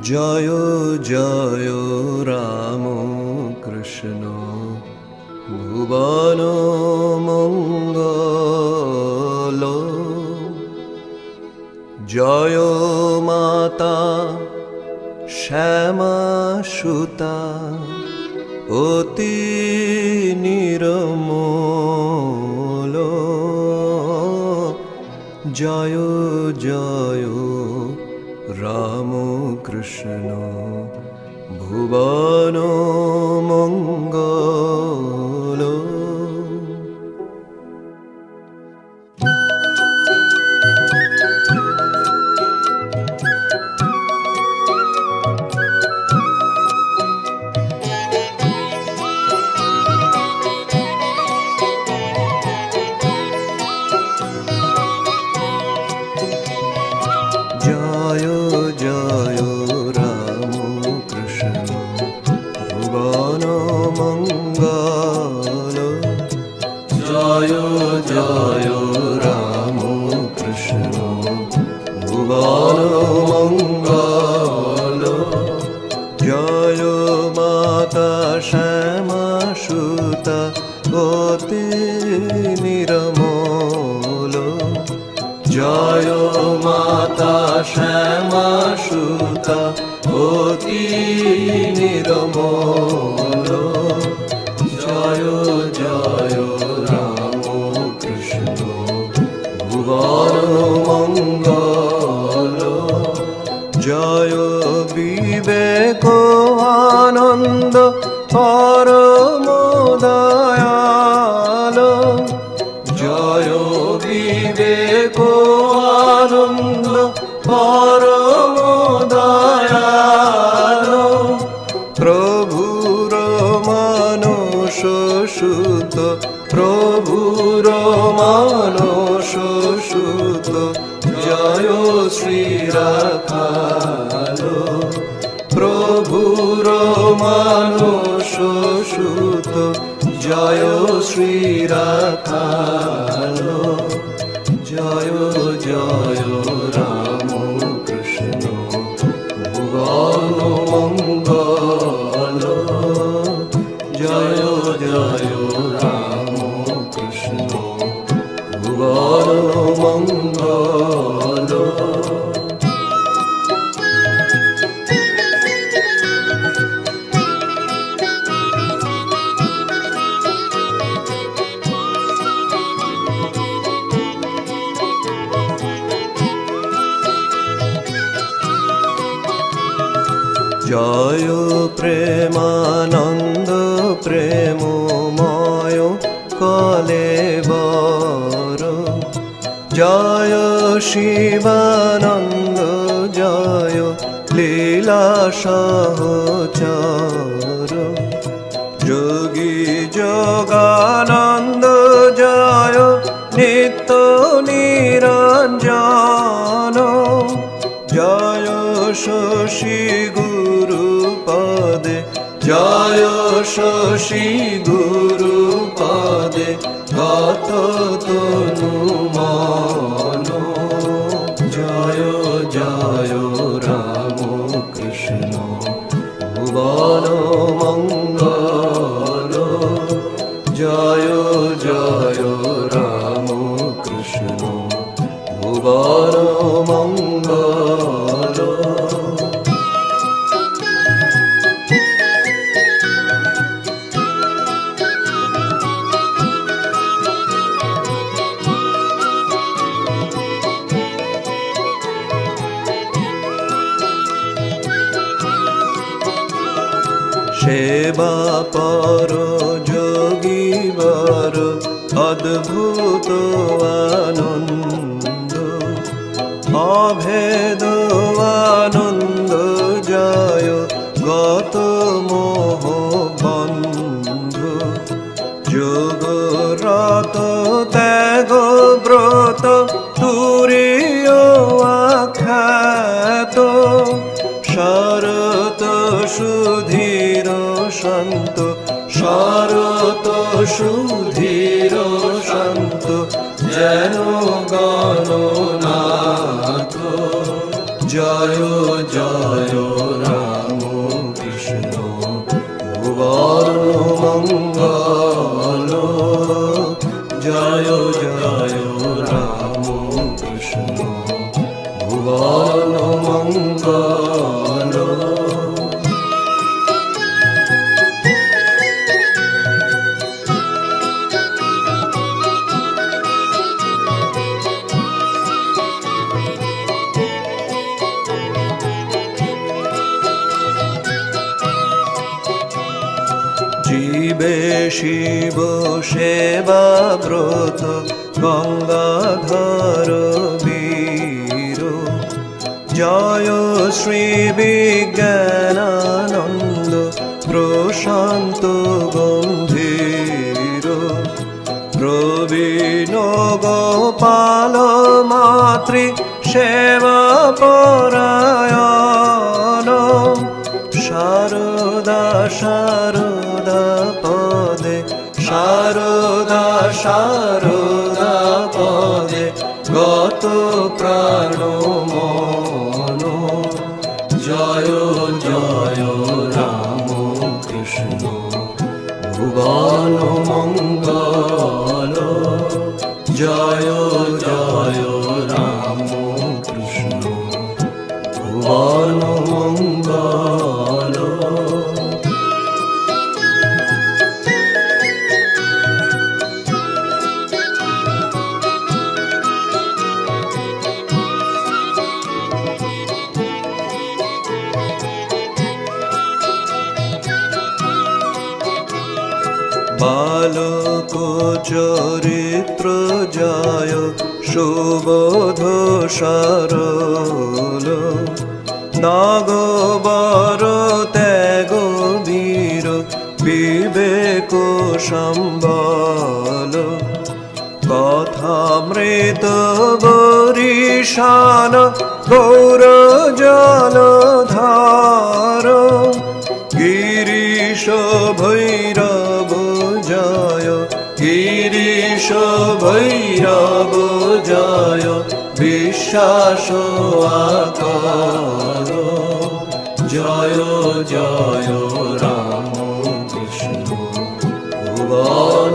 জয় জয় রাম কৃষ্ণ। ভুবন মঙ্গল। জয় মাতা শ্যামা সুতা অতি নিরমল। জয় জয় কৃষ্ণ ভুবন মঙ্গল। জয় জয় মাতা শ্যামা সুতা গতি নিরমল। জয় মাতা শ্যামা সুতা নিরমল। বিবেক আনন্দ, পরম দয়াল। প্রভুর মানস সুত, প্রভুর মানস সুত, জয় শ্রীরাকালো প্রভুর মানস সুত, জয় শ্রী রাখালো। জয় জয় জয় প্রেমানন্দ, প্রেমময় কলেবর জয় শিবানন্দ, জয় লীলা সহচর। যোগী যোগানন্দ, জয় নিত্য নিরঞ্জন। জয় শশী জয় শশী গুরু পদে গত তনু মন। জয় জয় রাম কৃষ্ণ ভুবন মঙ্গল। জয় সেবা পর যোগীবর অদ্ভুত আনন্দ অভেদ শান্ত শরত সুধীর শান্ত, যেন গণনাথ। জয় জয় রাম কৃষ্ণ মঙ্গল জয় জয় রাম কৃষ্ণ ভুবন শিব সেবা ব্রত গঙ্গাধর বীর। জয় শ্রী বিজ্ঞানানন্দ প্রশান্ত গম্ভীর। প্রবীণ গোপাল মাতৃ সেবা শারদা শারদা পদে গত প্রাণ মন। জয় জয় রাম কৃষ্ণ, ভুবন মঙ্গল। জয় জয় রাম কৃষ্ণ, ভুবন বালক চরিত্র জয় সুবোধ সরল নাগবর ত্যাগ বীর বিবেক সম্বল কথামৃত বরিশান গৌর জল ধার গিরিশ ভৈরব ভৈরব জয় বিশ্বাস আকার। জয় জয় রাম কৃষ্ণ ভুবন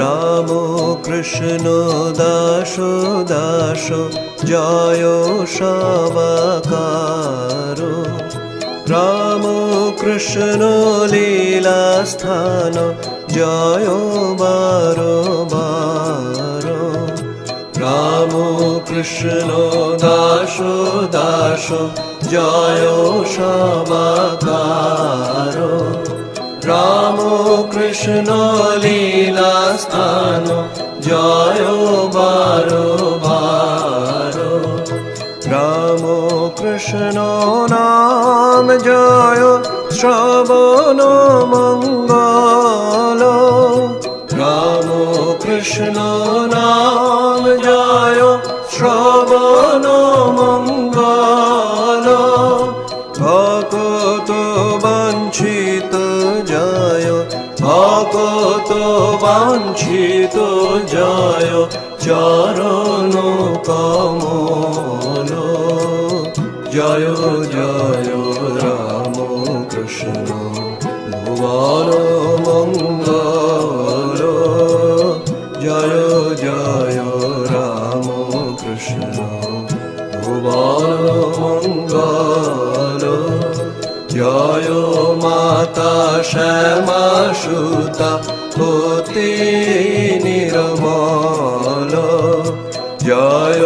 রাম কৃষ্ণ দাস দাস, জয় সবাকার। রাম কৃষ্ণ লীলা স্থান জয় বার বার। রাম কৃষ্ণ দাস দাস, জয় সবাকার। রাম কৃষ্ণ লীলা স্থান, জয় বার বার। রাম কৃষ্ণ নাম জয়, শ্রবণ মঙ্গল। রাম কৃষ্ণ নাম ভকত বাঞ্ছিত জয় ভকত বাঞ্ছিত জয় চরণ কমল। জয় জয় রাম কৃষ্ণ ভুবন মঙ্গল। জয়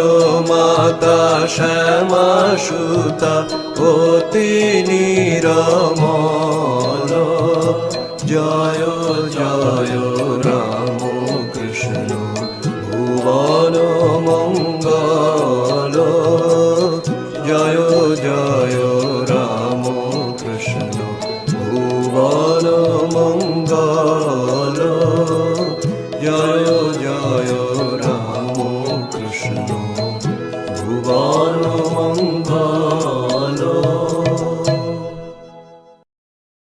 মাতা শ্যামা সুতা হতে নিরমল। জয় জয় রাম কৃষ্ণ ভুবন মঙ্গল। জয় জয়